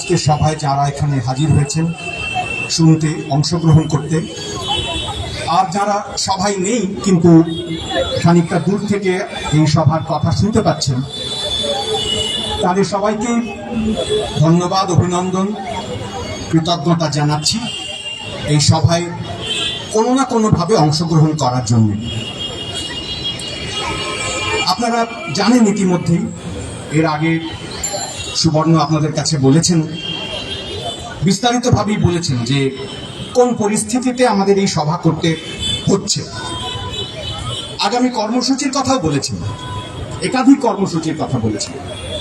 আজকের সভায় যারা এখানে হাজির হয়েছেন শুনতে অংশগ্রহণ করতে। আর যারা সভায় নেই, কিন্তু খানিকটা দূর থেকে এই সভার কথা শুনতে পাচ্ছেন, তাদের সবাইকে ধন্যবাদ, অভিনন্দন, কৃতজ্ঞতা জানাচ্ছি এই সভায় কোনো না কোনোভাবে অংশগ্রহণ করার জন্য। আপনারা জানেন ইতিমধ্যেই, এর আগে সুবর্ণ আপনাদের কাছে বলেছেন, বিস্তারিতভাবেই বলেছেন যে কোন পরিস্থিতিতে আমাদের এই সভা করতে হচ্ছে। আগামী কর্মসূচির কথাও বলেছেন। একাধিক কর্মসূচির কথা বলেছেন।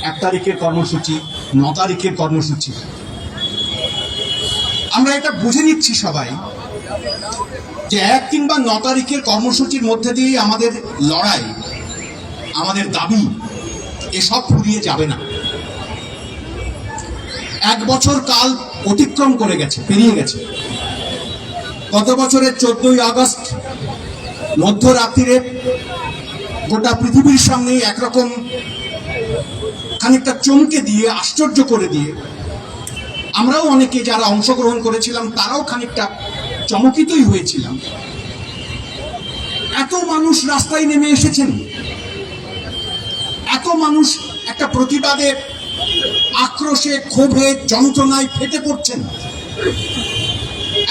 এক তারিখের কর্মসূচি, ন তারিখের কর্মসূচি। আমরা এটা বুঝে নিচ্ছি সবাই যে এক কিংবা ন তারিখের কর্মসূচির মধ্যে দিয়ে আমাদের লড়াই, আমাদের দাবি, এসব ফুরিয়ে যাবে না। এক বছর কাল অতিক্রম করে গেছে, পেরিয়ে গেছে। গত বছরের চোদ্দই আগস্ট, মধ্যরাত্রিরে গোটা পৃথিবীর সামনে একরকম খানিকটা চমকে দিয়ে, আশ্চর্য করে দিয়ে, আমরাও অনেকে যারা অংশগ্রহণ করেছিলাম, তারাও খানিকটা চমকিতই হয়েছিলাম। এত মানুষ রাস্তায় নেমে এসেছেন। এত মানুষ একটা প্রতিবাদে আক্রোশে, ক্ষোভে, যন্ত্রণায় ফেটে পড়ছেন।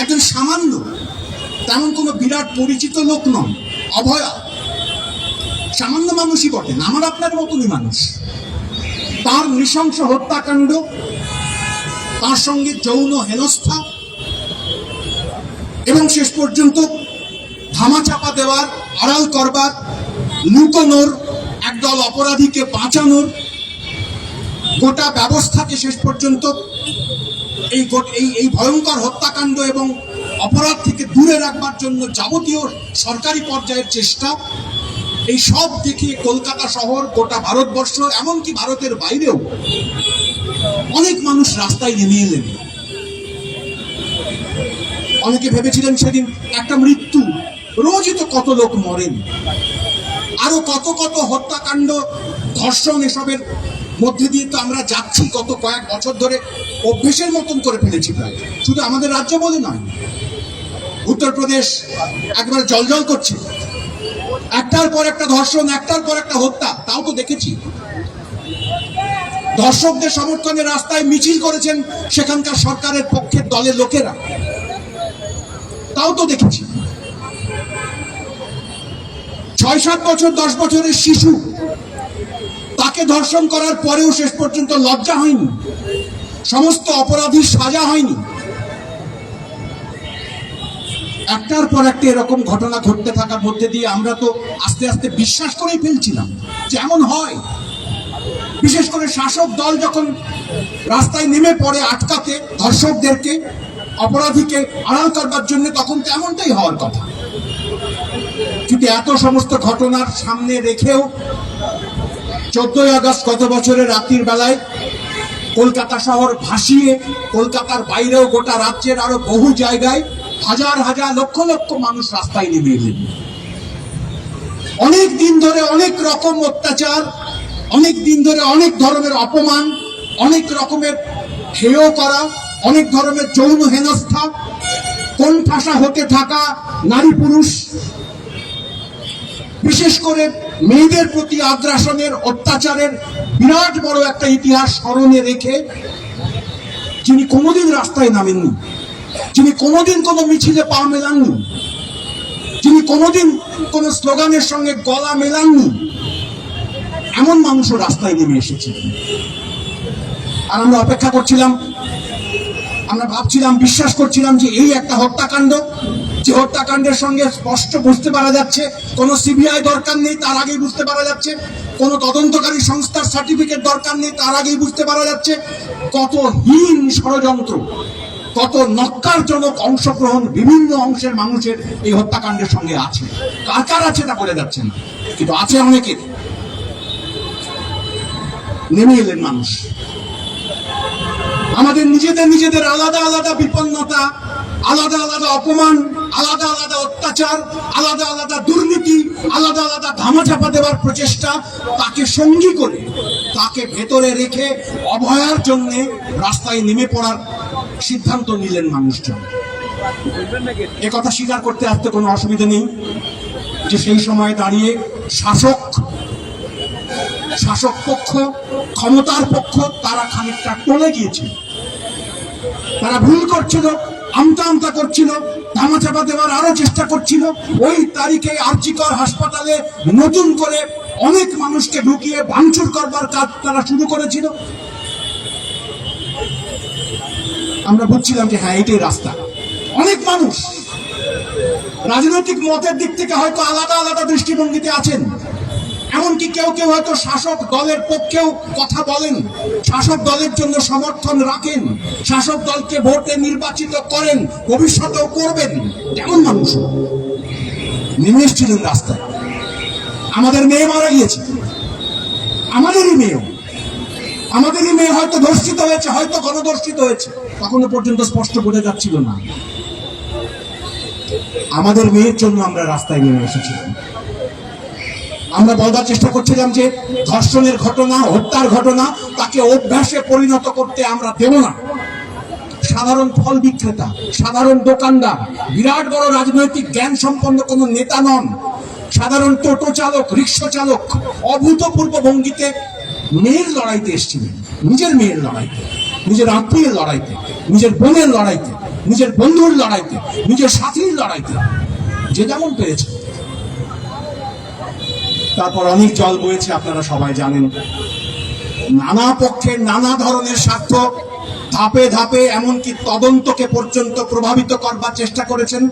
একজন সামান্য, তেমন কোনো বিরাট পরিচিত লোক নন, অভয়া। সামান্য মানুষই বটেন, আমার আপনার মতনই মানুষ। তার নৃশংস হত্যাকাণ্ড, তার সঙ্গে যৌন হেনস্থা, এবং শেষ পর্যন্ত ধামাচাপা দেওয়ার, আড়াল করবার, লুকোনোর, একদল অপরাধীকে বাঁচানোর গোটা ব্যবস্থাকে শেষ পর্যন্ত এই এই এই ভয়ঙ্কর হত্যাকাণ্ড এবং অপরাধ থেকে দূরে রাখবার জন্য যাবতীয় সরকারি পর্যায়ের চেষ্টা, এই সব দেখে কলকাতা শহর, গোটা ভারতবর্ষ, এমনকি ভারতের বাইরেও অনেক মানুষ রাস্তায় নেমে এলেন। অনেকে ভেবেছিলেন সেদিন একটা মৃত্যু, রোজই তো কত লোক মরেন। আরও কত কত হত্যাকাণ্ড, ধর্ষণ এসবের মধ্যে দিয়ে তো আমরা যাচ্ছি গত কয়েক বছর ধরে, অভ্যেসের মতন করে ফেলেছি প্রায়। শুধু আমাদের রাজ্য বলে নয়, উত্তরপ্রদেশ একবার জলজল করছে। একটার পর একটা ধর্ষণ, একটার পর একটা হত্যা, তাও তো দেখেছি। ধর্ষকদের সমর্থনে রাস্তায় মিছিল করেছেন সেখানকার সরকারের পক্ষের দলের লোকেরা। তাও তো দেখেছি। ছয় সাত বছর, দশ বছরের শিশু তাকে ধর্ষণ করার পরেও শেষ পর্যন্ত লজ্জা হয়নি। সমস্ত অপরাধীর সাজা হয়নি। একটার পর একটা এরকম ঘটনা ঘটতে থাকার মধ্যে দিয়ে আমরা তো আস্তে আস্তে বিশ্বাস করেই ফেলছিলাম যে এমন হয়। বিশেষ করে শাসক দল যখন রাস্তায় নেমে পড়ে আটকাতে ধর্ষকদেরকে, অপরাধীকে আড়াল করবার জন্য, তখন তো এমনটাই হওয়ার কথা। কিন্তু এত সমস্ত ঘটনার সামনে রেখেও চোদ্দই আগস্ট গত বছরের রাত্রির বেলায় কলকাতা শহর ভাসিয়ে কলকাতার বাইরেও গোটা রাজ্যের আরও বহু জায়গায় হাজার হাজার লক্ষ লক্ষ মানুষ রাস্তায় নেমে এলেন। অনেক দিন ধরে অনেক রকম অত্যাচার, অনেক দিন ধরে অনেক ধরনের অপমান, অনেক রকমের হেয় করা, অনেক ধরনের যৌন হেনস্থা কোন ঠাসা হতে থাকা নারী পুরুষ। বিশেষ করে মেয়েদের প্রতি আগ্রাসনের, অত্যাচারের বিরাট বড় একটা ইতিহাস স্মরণে রেখে যিনি কোনোদিন রাস্তায় নামেননি, যিনি কোনোদিন কোনো মিছিলে পা মেলাননি, যিনি কোনোদিন কোনো স্লোগানের সঙ্গে গলা মেলাননি, এমন মানুষও রাস্তায় নেমে এসেছিলেন আর আমরা অপেক্ষা করছিলাম, আমরা ভাবছিলাম, বিশ্বাস করছিলাম যে এই একটা হত্যাকাণ্ড যে হত্যাকাণ্ডের সঙ্গে স্পষ্ট বুঝতে পারা যাচ্ছে, কোনো সিবিআই দরকার নেই, তার আগেই বুঝতে পারা যাচ্ছে। কোনো তদন্তকারী সংস্থার সার্টিফিকেট দরকার নেই, তার আগেই বুঝতে পারা যাচ্ছে। কত হীন ষড়যন্ত্র, কত নক্কারজনক অংশগ্রহণ বিভিন্ন অংশের মানুষের এই হত্যাকাণ্ডের সঙ্গে আছে। কার কার আছে তা বলে যাচ্ছে না কিন্তু আছে অনেকের নেমে এলেন মানুষ। আমাদের নিজেদের নিজেদের আলাদা আলাদা বিপন্নতা আলাদা আলাদা অপমান, আলাদা আলাদা অত্যাচার, আলাদা আলাদা দুর্নীতি, আলাদা আলাদা ধামাচাপা দেওয়ার প্রচেষ্টা তাকে সঙ্গী করে, তাকে ভেতরে রেখে অভয়ার জন্য রাস্তায় নেমে পড়ার সিদ্ধান্ত নিলেন মানুষজন। এ কথা স্বীকার করতে আসতে কোনো অসুবিধা নেই যে সেই সময় দাঁড়িয়ে শাসক শাসক পক্ষ, ক্ষমতার পক্ষ, তারা খানিকটা টলে গিয়েছিল। তারা ভুল করছিল। আমতা আমতা করছিল, ধামাচাপা দেওয়ার আরও চেষ্টা করছিল। ওই তারিখে আর্চিকর হাসপাতালে নতুন করে অনেক মানুষকে ঢুকিয়ে ভাঙচুর করবার কাজ তারা শুরু করেছিল। আমরা বুঝছিলাম যে হ্যাঁ এটাই রাস্তা। অনেক মানুষ রাজনৈতিক মতের দিক থেকে হয়তো আলাদা আলাদা দৃষ্টিভঙ্গিতে আছেন। এমনকি কেউ কেউ হয়তো শাসক দলের পক্ষেও কথা বলেন? শাসক দলের জন্য সমর্থন রাখেন। শাসক দলকে ভোটে নির্বাচিত করেন, ভবিষ্যতেও করবেন। তেমন মানুষ নেমে এসেছিলেন রাস্তায়। আমাদের মেয়ে মারা গিয়েছে। আমাদেরই মেয়েও। আমাদেরই মেয়ে হয়তো ধর্ষিত হয়েছে, হয়তো গণধর্ষিত হয়েছে। তখনো পর্যন্ত স্পষ্ট বোঝা যাচ্ছিল না। আমাদের মেয়ের জন্য আমরা রাস্তায় নেমে এসেছিলাম। আমরা বলবার চেষ্টা করছিলাম যে ধর্ষণের ঘটনা, হত্যার ঘটনা, তাকে অভ্যাসে পরিণত করতে আমরা দেব না। সাধারণ ফল বিক্রেতা, সাধারণ দোকানদার, বিরাট বড় রাজনৈতিক জ্ঞান সম্পন্ন কোনো নেতা নন। সাধারণ টোটো চালক, রিক্সা চালক, অভূতপূর্ব ভঙ্গিতে মেয়ের লড়াইতে এসেছিলেন, নিজের মেয়ের লড়াইতে, নিজের আত্মীয়ের লড়াইতে, নিজের বোনের লড়াইতে, নিজের বন্ধুর লড়াইতে, নিজের সাথীর লড়াইতে। যে যেমন পেরেছে তারপর অনেক জল বয়েছে, আপনারা সবাই জানেন। নানা পক্ষের নানা ধরনের স্বার্থ ধাপে ধাপে এমনকি তদন্তকে পর্যন্ত প্রভাবিত করবার চেষ্টা করেছেন।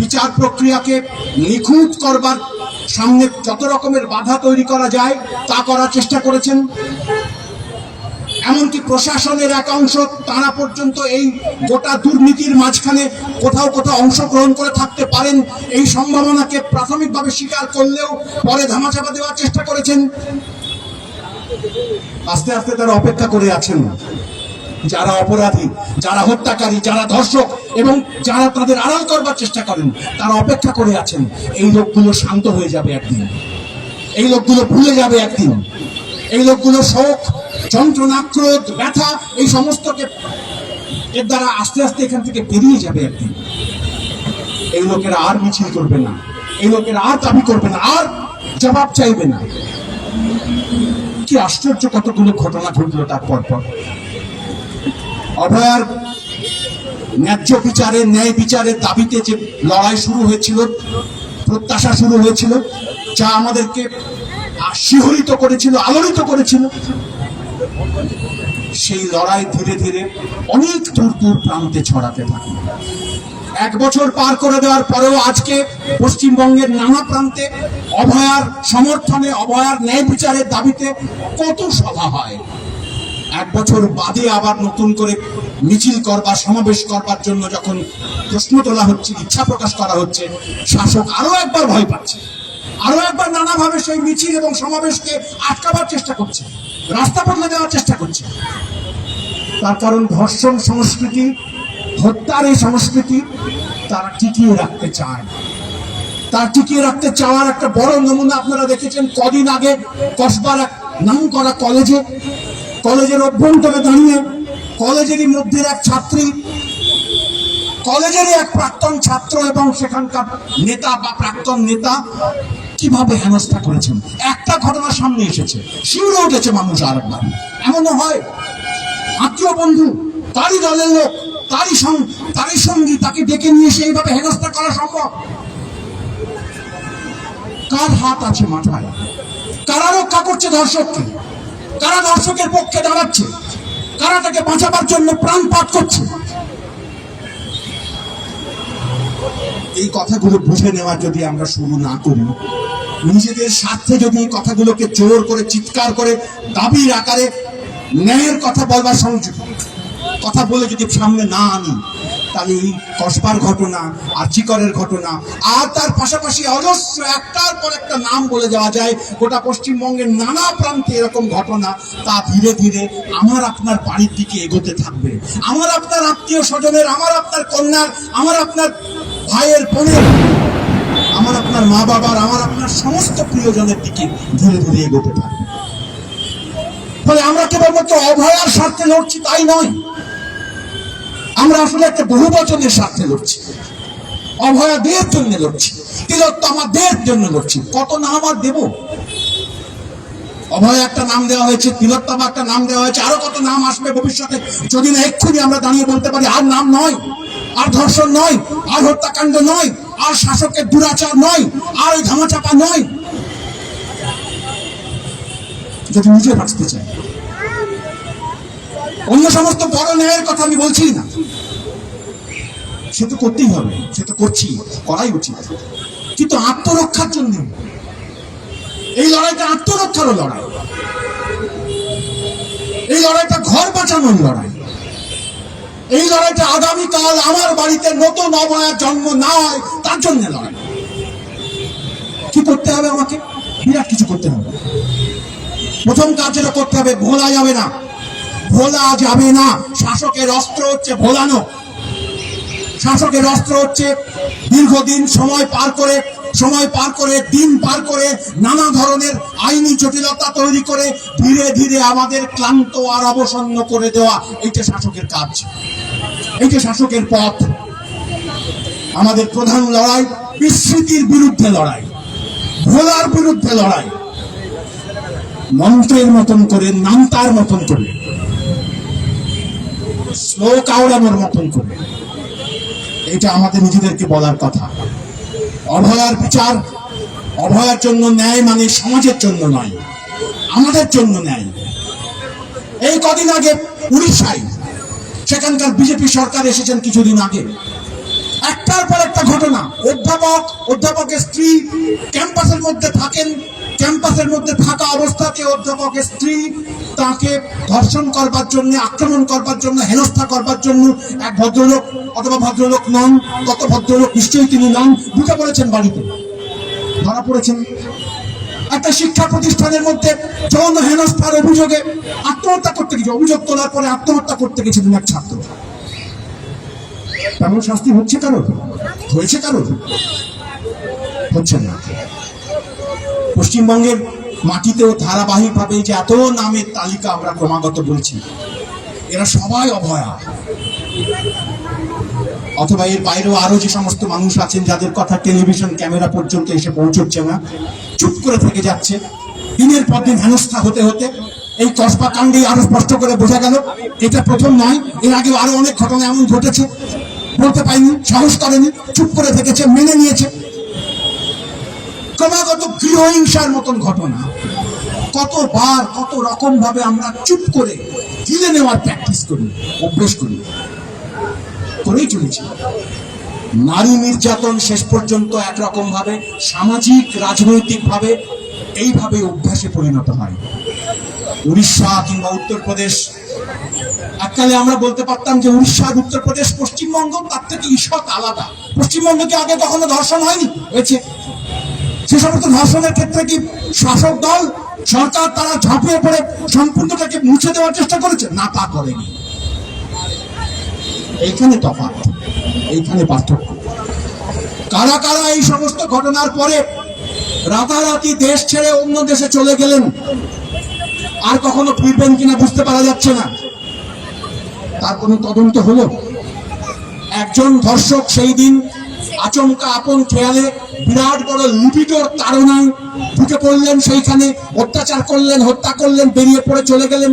বিচার প্রক্রিয়াকে নিখুঁত করবার সামনে যত রকমের বাধা তৈরি করা যায়, তা করার চেষ্টা করেছেন। এমনকি প্রশাসনের এক অংশ তারা পর্যন্ত এই গোটা দুর্নীতির মাঝখানে কোথাও কোথাও অংশগ্রহণ করে থাকতে পারেন। এই সম্ভাবনাকে প্রাথমিকভাবে স্বীকার করলেও পরে ধামাচাপা দেওয়ার চেষ্টা করেছেন। আস্তে আস্তে তারা অপেক্ষা করে আছেন। যারা অপরাধী, যারা হত্যাকারী, যারা ধর্ষক এবং যারা তাদের আড়াল করবার চেষ্টা করেন, তারা অপেক্ষা করে আছেন। এই লোকগুলো শান্ত হয়ে যাবে একদিন। এই লোকগুলো ভুলে যাবে একদিন। এই লোকগুলো শোক যন্ত্রণা ক্রোধ ব্যথা, এই সমস্তকে এর দ্বারা আস্তে আস্তে এখান থেকে বেরিয়ে যাবে একদিন। এই লোকেরা আর মিছিল করবে না। এই লোকেরা আর দাবি করবে না, আর জবাব চাইবে না। কি আশ্চর্য কতগুলো ঘটনা ঘটলো তারপর পর অভয়ার ন্যায্য বিচারে, ন্যায় বিচারের দাবিতে যে লড়াই শুরু হয়েছিল, প্রত্যাশা শুরু হয়েছিল, যা আমাদেরকে শিহরিত করেছিল, আলোড়িত করেছিল সেই লড়াই ধীরে ধীরে অনেক দূর দূর প্রান্তে ছড়াতে থাকে। এক বছর পার করে দেওয়ার পরেও আজকে পশ্চিমবঙ্গের নানা প্রান্তে অভয়ার সমর্থনে, অভয়ার ন্যায় বিচারের দাবিতে কত সভা হয়। এক বছর বাদে আবার নতুন করে মিছিল করবার, সমাবেশ করবার জন্য যখন প্রশ্ন তোলা হচ্ছে, ইচ্ছা প্রকাশ করা হচ্ছে, শাসক আরও একবার ভয় পাচ্ছে। আরও একবার নানাভাবে সেই মিছিল এবং সমাবেশকে আটকাবার চেষ্টা করছে। রাস্তা বদলে দেওয়ার চেষ্টা করছে। তার কারণ ধর্ষণ সংস্কৃতি, হত্যার এই সংস্কৃতি তারা টিকিয়ে রাখতে চায় তার টিকিয়ে রাখতে চাওয়ার একটা বড় নমুনা আপনারা দেখেছেন কদিন আগে কসবার এক নাম করা কলেজে, কলেজের অভ্যন্তরে দাঁড়িয়ে কলেজেরই মধ্যে এক ছাত্রী, কলেজেরই এক প্রাক্তন ছাত্র এবং সেখানকার নেতা বা প্রাক্তন নেতা কীভাবে হেনস্থা করেছেন? একটা ঘটনা সামনে এসেছে। শিউরে উঠেছে মানুষ আরেকবার। এমনও হয়? আত্মীয় বন্ধু, তারই দলের লোক, তারই তারই সঙ্গী তাকে ডেকে নিয়ে এসে এইভাবে হেনস্থা করা সম্ভব? কার হাত আছে মাথায়? কারা রক্ষা করছে ধর্ষককে কারা ধর্ষকের পক্ষে দাঁড়াচ্ছে? কারা তাকে বাঁচাবার জন্য প্রাণপাত করছে? এই কথাগুলো বুঝে নেওয়ার যদি আমরা শুরু না করি, নিজেদের স্বার্থে যদি এই কথাগুলোকে জোর করে, চিৎকার করে, দাবির আকারে ন্যায়ের কথা বলবার সংযোগ কথা বলে যদি সামনে না আনি, তাহলে এই কসবার ঘটনা আর আর্চিকরের ঘটনা, আর তার পাশাপাশি অজস্র একটার পর একটা নাম বলে যাওয়া যায়, গোটা পশ্চিমবঙ্গের নানা প্রান্তে এরকম ঘটনা, তা ধীরে ধীরে আমার আপনার বাড়ির দিকে এগোতে থাকবে। আমার আপনার আত্মীয় স্বজনের, আমার আপনার কন্যার, আমার আপনার ভাইয়ের বোনের আমার আপনার মা বাবার, আমার আপনার সমস্ত প্রিয়জনের দিকে ধীরে ধীরে এগোতে থাকবে ফলে আমরা কেবলমাত্র অভয়ার স্বার্থে লড়ছি তাই নয়। আমরা আসলে একটা বহু বচনের স্বার্থে লড়ছি। অভয়া অভয়াদের জন্য লড়ছি। তিলোত্তমাদের জন্য লড়ছি। কত নাম আর দেব? অভয় একটা নাম দেওয়া হয়েছে, তিলোত্তমা একটা নাম দেওয়া হয়েছে। আরও কত নাম আসবে ভবিষ্যতে? যদি না এক্ষুনি আমরা দাঁড়িয়ে বলতে পারি, আর নাম নয়। আর ধর্ষণ নয়, আর হত্যাকাণ্ড নয়, আর শাসকের দুরাচার নয়, আর ওই ধামাচাপা নয়। যদি নিজে বাঁচতে চাই অন্য সমস্ত বড় ন্যায়ের কথা আমি বলছি না। সে তো করতেই হবে, সে তো করছি করাই উচিত। কিন্তু আত্মরক্ষার জন্য, এই লড়াইটা আত্মরক্ষারও লড়াই। এই লড়াইটা ঘর বাঁচানোর লড়াই। এই লড়াইটা আগামীকাল আমার বাড়িতে নতুন অবয়ার জন্ম না হয় তার জন্য লড়াই। কি করতে হবে আমাকে? বিরাট কিছু করতে হবে। প্রথম কাজ যেটা করতে হবে, ভোলা যাবে না। ভোলা যাবে না। শাসকের অস্ত্র হচ্ছে ভোলানো। শাসকের অস্ত্র হচ্ছে দীর্ঘদিন সময় পার করে সময় পার করে, দিন পার করে নানা ধরনের আইনি জটিলতা তৈরি করে ধীরে ধীরে আমাদের ক্লান্ত আর অবসন্ন করে দেওয়া এইটা শাসকের কাজ। এইটা শাসকের পথ। আমাদের প্রধান লড়াই বিস্মৃতির বিরুদ্ধে লড়াই, ভোলার বিরুদ্ধে লড়াই। মন্ত্রের মতন করে, নামতার মতন করে, শ্লোক আওড়ানোর মতন করে। এটা আমাদের নিজেদেরকে বলার কথা। অভয়ার বিচার অভয়ার জন্য ন্যায় মানে সমাজের জন্য নয়, আমাদের জন্য ন্যায়। এই কদিন আগে উড়িষ্যায় সেখানকার বিজেপি সরকার এসেছেন কিছুদিন আগে। একটার পর একটা ঘটনা, অধ্যাপক, অধ্যাপকের স্ত্রী ক্যাম্পাসের মধ্যে থাকেন, ক্যাম্পাসের মধ্যে থাকা অবস্থাতে অধ্যাপকের স্ত্রী তাকে ধর্ষণ করবার জন্য, আক্রমণ করবার জন্য, হেনস্থা করবার জন্য এক ভদ্রলোক অথবা ভদ্রলোক নন, কত ভদ্রলোক নিশ্চয়ই তিনি নন ঢুকে পড়েছেন বাড়িতে। ধরা পড়েছেন। একটা শিক্ষা প্রতিষ্ঠানের মধ্যে যৌন হেনস্থার অভিযোগে আত্মহত্যা করতে গেছে অভিযোগ তোলার পরে আত্মহত্যা করতে গেছে গেছিলেন এক ছাত্র। তেমন শাস্তি হচ্ছে কারোর? হয়েছে কারোর? হচ্ছে না। পশ্চিমবঙ্গের মাটিতেও ধারাবাহিকভাবে যে এত নামের তালিকা আমরা ক্রমাগত বলছি, এরা সবাই অভয়া। অথবা এর বাইরেও আরও যে সমস্ত মানুষ আছেন যাদের কথা টেলিভিশন ক্যামেরা পর্যন্ত এসে পৌঁছচ্ছে না, চুপ করে থেকে যাচ্ছে। দিনের পর দিন হেনস্থা হতে হতে এই কসবা কাণ্ডে আরও স্পষ্ট করে বোঝা গেল, এটা প্রথম নয়, এর আগে আরও অনেক ঘটনা এমন ঘটেছে। বলতে পারিনি, সাহস করেনি, চুপ করে থেকেছে, মেনে নিয়েছে। ক্রমাগত গৃহহিংসার মতন ঘটনা। কতবার, কত রকম ভাবে আমরা চুপ করে গিলে নেওয়ার প্র্যাকটিস করি, অভ্যেস করি। করেই চলেছি। নারী নির্যাতন শেষ পর্যন্ত একরকম ভাবে সামাজিক রাজনৈতিক ভাবে এইভাবে অভ্যাসে পরিণত হয়। উড়িষ্যা কিংবা উত্তরপ্রদেশ। এককালে আমরা বলতে পারতাম যে উড়িষ্যা উত্তরপ্রদেশ পশ্চিমবঙ্গ, তার থেকে ঈষৎ আলাদা। পশ্চিমবঙ্গে আগে কখনো ধর্ষণ হয়নি? হয়েছে। সে সমস্ত ধর্ষণের ক্ষেত্রে কি শাসক দল, সরকার তারা ঝাঁপিয়ে পড়ে সম্পূর্ণটাকে মুছে দেওয়ার চেষ্টা করেছে? না, তা করেনি। এইখানে তফাৎ। এইখানে পার্থক্য। কারা কারা এই সমস্ত ঘটনার পরে রাতারাতি দেশ ছেড়ে অন্য দেশে চলে গেলেন, আর কখনো ফিরবেন কিনা বুঝতে পারা যাচ্ছে না। তার কোনো তদন্ত হলো? একজন ধর্ষক সেই দিন আচমকা আপন খেয়ালে বিরাট বড় লিপিটর তারণায় ঢুকে পড়লেন সেইখানে, অত্যাচার করলেন, হত্যা করলেন, বেরিয়ে পড়ে চলে গেলেন।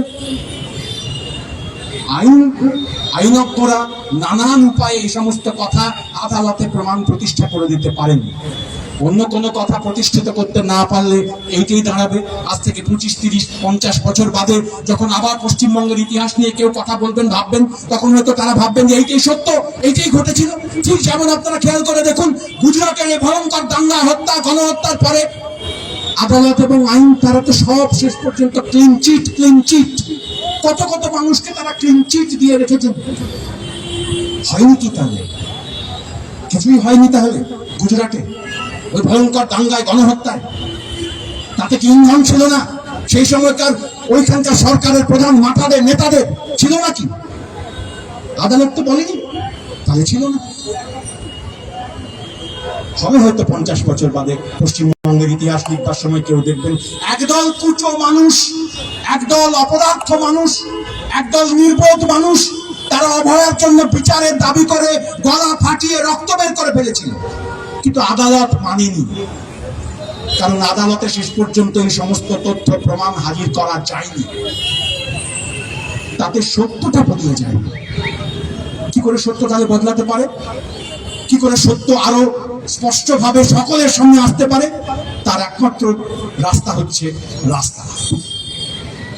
আইন, আইনজ্ঞরা নানান উপায়ে এই সমস্ত কথা আদালতে প্রমাণ প্রতিষ্ঠা করে দিতে পারেন অন্য কোনো কথা প্রতিষ্ঠিত করতে না পারলে এইটাই দাঁড়াবে। আজ থেকে পঁচিশ, তিরিশ, পঞ্চাশ বছর বাদে যখন আবার পশ্চিমবঙ্গের ইতিহাস নিয়ে কেউ কথা বলবেন, ভাববেন, তখন হয়তো তারা ভাববেন যে এইটাই সত্য, এইটাই ঘটেছিল। ঠিক যেমন আপনারা খেয়াল করে দেখুন, গুজরাটের এই ভয়ঙ্কর দাঙ্গা হত্যা, গণহত্যার পরে আদালত এবং আইন, তারা তো সব শেষ পর্যন্ত ক্লিন চিট ক্লিন চিট কত কত মানুষকে তারা ক্লিন চিট দিয়ে রেখেছেন। হয়নি কি তাহলে? কিছুই হয়নি তাহলে গুজরাটে? ওই ভয়ঙ্কর দাঙ্গায় গণহত্যায়। তাতে কি ইন্ধন ছিল না? সেই সময়কার ওইখানকার সরকারের প্রধান মাথাদের নেতাদের ছিল নাকি? আদালত তো বলেনি, তাহলে ছিল না। হবে হয়তো পঞ্চাশ বছর বাদে পশ্চিমবঙ্গের ইতিহাস লিখবার সময় কেউ দেখবেন। একদল কুচো মানুষ, একদল অপদার্থ মানুষ, একদল নির্বোধ মানুষ, তারা অভয়ার জন্য বিচারের দাবি করে, গলা ফাটিয়ে রক্ত বের করে ফেলেছিল। কিন্তু আদালত মানেনি। কারণ আদালতে শেষ পর্যন্ত এই সমস্ত তথ্য প্রমাণ হাজির করা যায়নি। তাতে সত্যটা বদলে যায়। কি করে সত্য তাহলে বদলাতে পারে? কি করে সত্য আরও স্পষ্টভাবে সকলের সামনে আসতে পারে? তার একমাত্র রাস্তা হচ্ছে রাস্তা।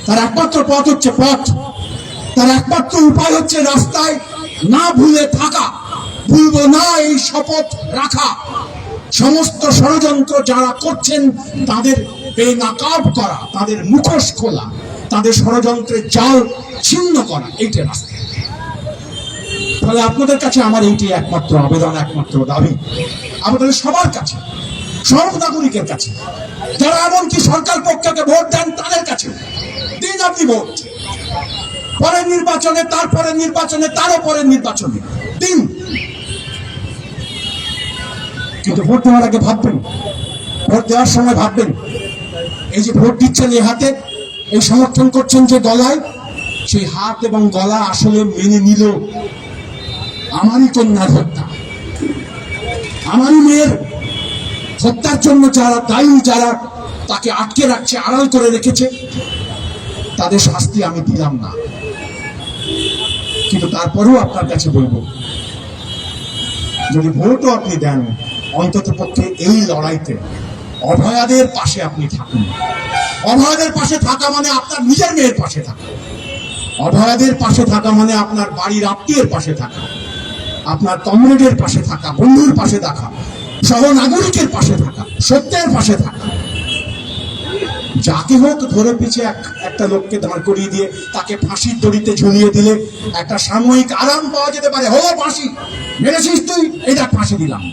তার একমাত্র পথ হচ্ছে পথ। তার একমাত্র উপায় হচ্ছে রাস্তায় না ভুলে থাকা। ভুলবো না এই শপথ রাখা। সমস্ত ষড়যন্ত্র যারা করছেন, তাদের বেনাকাব করা, তাদের মুখোশ খোলা, তাদের ষড়যন্ত্রের জাল ছিন্ন করা এইটা রাস্তা। ফলে আপনাদের কাছে আমার এইটি একমাত্র আবেদন, একমাত্র দাবি। আমাদের সবার কাছে সব নাগরিকের কাছে, যারা এমনকি সরকার পক্ষকে ভোট দেন, তাদের কাছে দিন আপনি ভোট। পরের নির্বাচনে তারপরে নির্বাচনে তারও পরের নির্বাচনে দিন। কিন্তু ভোট দেওয়ার আগে ভাববেন। ভোট দেওয়ার সময় ভাববেন। এই যে ভোট দিচ্ছেন এই হাতে, এই সমর্থন করছেন যে গলায়, সেই হাত এবং গলা আসলে মেনে নিল আমারই কন্যার হত্যা। আমারই মেয়ের হত্যার জন্য যারা দায়ী, যারা তাকে আটকে রাখছে, আড়াল করে রেখেছে, তাদের শাস্তি আমি দিলাম না। কিন্তু তারপরেও আপনার কাছে বলব, যদি ভোটও আপনি দেন অন্তত পক্ষে এই লড়াইতে অভয়াদের পাশে আপনি থাকুন। অভয়াদের পাশে থাকা মানে আপনার নিজের মেয়ের পাশে থাকা। অভয়াদের পাশে থাকা মানে আপনার বাড়ির আত্মীয়ের পাশে থাকা। আপনার কমরেডের পাশে থাকা, বন্ধুর পাশে থাকা সহ নাগরিকের পাশে থাকা, সত্যের পাশে থাকা। যাকে হোক ধরে পিছে এক- একটা লোককে দাঁড় করিয়ে দিয়ে তাকে ফাঁসির দড়িতে ঝুলিয়ে দিলে একটা সাময়িক আরাম পাওয়া যেতে পারে। হো, ফাঁসি! মেরেছিস তুই? এটা ফাঁসি দিলাম।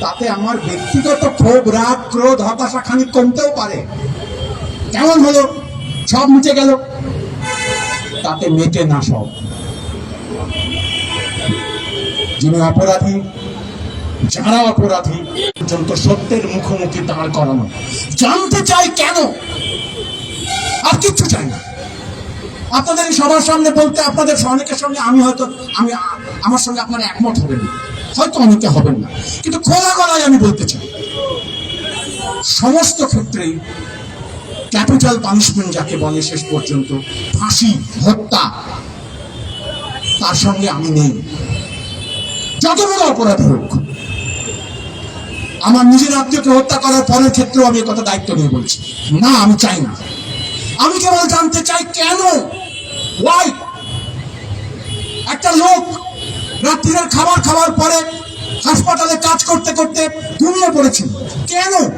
তাতে আমার ব্যক্তিগত ক্ষোভ, রাগ, ক্রোধ, হতাশা খানিক কমতেও পারে। কেমন হলো? সব মিটে গেল। তাতে মেটে না সব। যিনি অপরাধী, যারা অপরাধী, পর্যন্ত সত্যের মুখোমুখি দাঁড় করানো। জানতে চাই কেন? আর কিচ্ছু চাই না। আপনাদের সবার সামনে বলতে আপনাদের অনেকের সঙ্গে আমি হয়তো, আমি, আমার সঙ্গে আপনারা একমত হবেন হয়তো অনেকে হবেন না। কিন্তু খোলা গলায় আমি বলতে চাই, সমস্ত ক্ষেত্রেই ক্যাপিটাল পানিশমেন্ট যাকে বলে শেষ পর্যন্ত ফাঁসি, হত্যা, তার সঙ্গে আমি নেই। যত বড় অপরাধী হোক, আমার নিজের আত্মীয়কে হত্যা করার পরের ক্ষেত্রেও আমি কথা দায়িত্ব নিয়ে বলছি। না, আমি চাই না। আমি কেবল জানতে চাই কেন ওয়াই একটা লোক রাত্রির খাবার খাওয়ার পরে হাসপাতালে কাজ করতে করতে ঘুমিয়ে পড়েছিল কেন?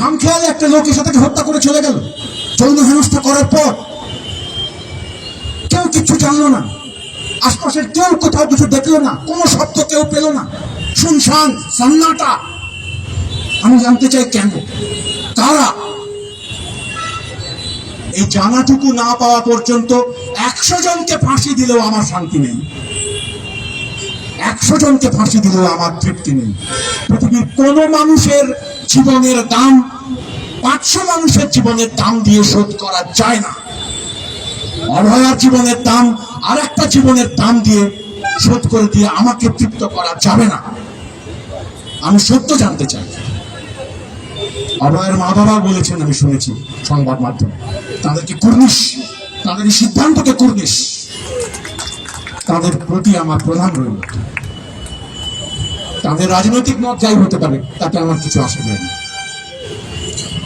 খামখেয়ালে একটা লোক এসে তাকে হত্যা করে চলে গেল। যৌন হেনস্থা করার পর কেউ কিছু জানলো না। আশপাশের কেউ কোথাও কিছু দেখল না। কোনো শব্দ কেউ পেল না। শুনশান, সান্নাটা। আমি জানতে চাই কেন? কারা এই জানাটুকু না পাওয়া পর্যন্ত একশো জনকে ফাঁসি দিলেও আমার শান্তি নেই। একশো জনকে ফাঁসি দিলেও আমার তৃপ্তি নেই। পৃথিবীর কোন মানুষের জীবনের দাম, পাঁচশো মানুষের জীবনের দাম দিয়ে শোধ করা যায় না। অভয়ার জীবনের দাম আর একটা জীবনের দাম দিয়ে শোধ করে দিয়ে আমাকে তৃপ্ত করা যাবে না। আমি সত্য জানতে চাই। অভয়ের মা বাবা বলেছেন, আমি শুনেছি সংবাদ মাধ্যমে। তাদেরকে কুর্নিশ তাদের এই সিদ্ধান্তকে কুর্নিশ। তাদের প্রতি আমার প্রধান রইল। তাদের রাজনৈতিক মত যাই হতে পারে, তাতে আমার কিছু অসুবিধা নেই।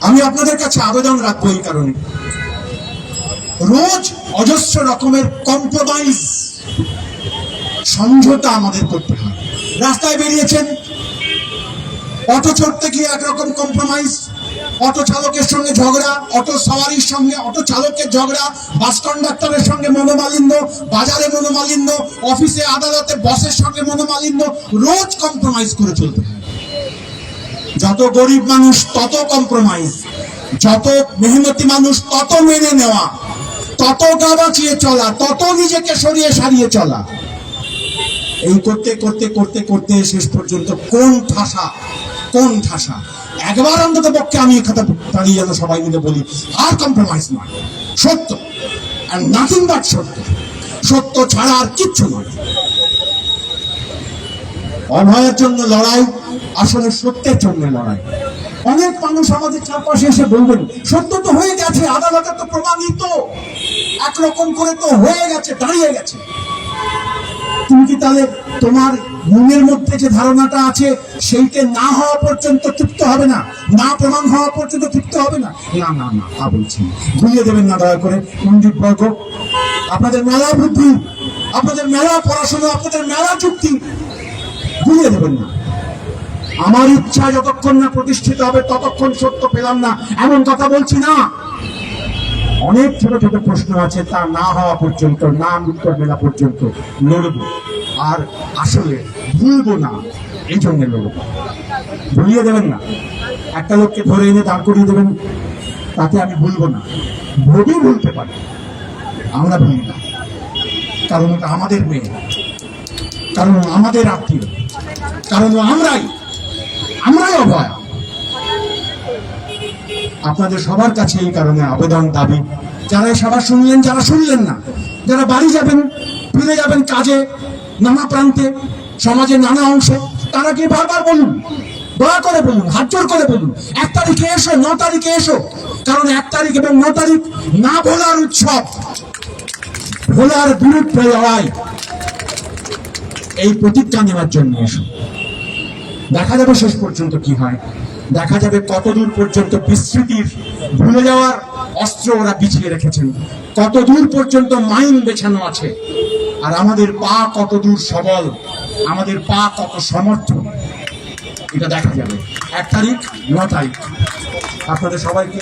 আমি আপনাদের কাছে আবেদন রাখব এই কারণে। রোজ অজস্র রকমের কম্প্রোমাইজ সমঝোতা আমাদের করতে হয়। রাস্তায় বেরিয়েছেন অটো চড়তে গিয়ে একরকম কম্প্রোমাইজ অটো চালকের সঙ্গে ঝগড়া, অটো সওয়ারির সঙ্গে, অটো চালকের ঝগড়া বাস কন্ডাক্টরের সঙ্গে মনোমালিন্য, বাজারে মনোমালিন্য অফিসে আদালতে বসের সঙ্গে মনোমালিন্য, রোজ কম্প্রোমাইজ করে চলতে যত গরিব মানুষ, তত কম্প্রোমাইজ যত মেহনতি মানুষ, তত মেনে নেওয়া। তত গা বাঁচিয়ে চলা, তত নিজেকে সরিয়ে সারিয়ে চলা। এই করতে করতে করতে করতে শেষ পর্যন্ত কোন ঠাসা কোন ঠাসা? একবার অন্তত পক্ষে আমি কথা দাঁড়িয়ে যেন সবাই মিলে বলি, আর কম্প্রোমাইজ নয়। সত্য। নাথিং বাট সত্য। সত্য ছাড়া আর কিচ্ছু নয়। অভয়ের জন্য লড়াই, আসলে সত্যের জন্য লড়াই। অনেক মানুষ আমাদের চারপাশে এসে বলবেন, সত্য তো হয়ে গেছে, আদালতে তো প্রমাণিত। একরকম করে তো হয়ে গেছে, দাঁড়িয়ে গেছে। তুমি কি তাহলে তোমার মনের মধ্যে যে ধারণাটা আছে সেইকে না হওয়া পর্যন্ত তৃপ্ত হবে না? না প্রমাণ হওয়া পর্যন্ত তৃপ্ত হবে না? না না না, তা বলছি ভুলিয়ে দেবেন না দয়া করে পণ্ডিত বর্গ। আপনাদের মেলা বুদ্ধি, আপনাদের মেলা পড়াশোনা, আপনাদের মেলা চুক্তি ভুলিয়ে দেবেন না। আমার ইচ্ছা যতক্ষণ না প্রতিষ্ঠিত হবে, ততক্ষণ সত্য পেলাম না। এমন কথা বলছি না। অনেক ছোট ছোট প্রশ্ন আছে, তা না হওয়া পর্যন্ত, না উত্তর মেলা পর্যন্ত লড়বো। আর আসলে ভুলবো না, এই জন্য লড়বো। ভুলিয়ে দেবেন না। একটা লোককে ধরে এনে দাঁড় করিয়ে দেবেন, তাতে আমি ভুলবো না। ভবি ভুলতে পারি, আমরা ভুলি না। কারণ ওটা আমাদের মেয়ে, কারণ আমাদের আত্মীয়, কারণ আমরাই আমরাই অভয়। আপনাদের সবার কাছে এই কারণে আবেদন, দাবি। যারা এই সভা শুনলেন, যারা শুনলেন না, যারা বাড়ি যাবেন, ফিরে যাবেন কাজে, নানা প্রান্তে সমাজের নানা অংশে, তারা কি বারবার বলুন, দয়া করে বলুন, হাত জোর করে বলুন, এক তারিখে এসো, ন তারিখে এসো, কারণ এক তারিখ এবং ন তারিখ না ভোলার উৎসব, ভোলার বিরুদ্ধে লড়াই। এই প্রতিজ্ঞা নেওয়ার জন্য এসো। দেখা যাবে শেষ পর্যন্ত কি হয়। দেখা যাবে কতদূর পর্যন্ত বিস্মৃতির ভুলে যাওয়ার অস্ত্র ওরা বিছিয়ে রেখেছেন। কতদূর পর্যন্ত মাইন বেছানো আছে। আর আমাদের পা কতদূর সবল, আমাদের পা কত সমর্থন, এটা দেখা যাবে। এক তারিখ, ন তারিখ। আপনাদের সবাইকে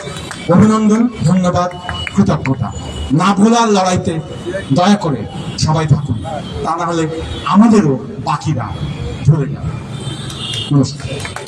অভিনন্দন, ধন্যবাদ, কৃতজ্ঞতা। না ভোলার লড়াইতে দয়া করে সবাই থাকুন। তা না হলে আমাদেরও বাকিরা ঝরে যাবে। নমস্কার।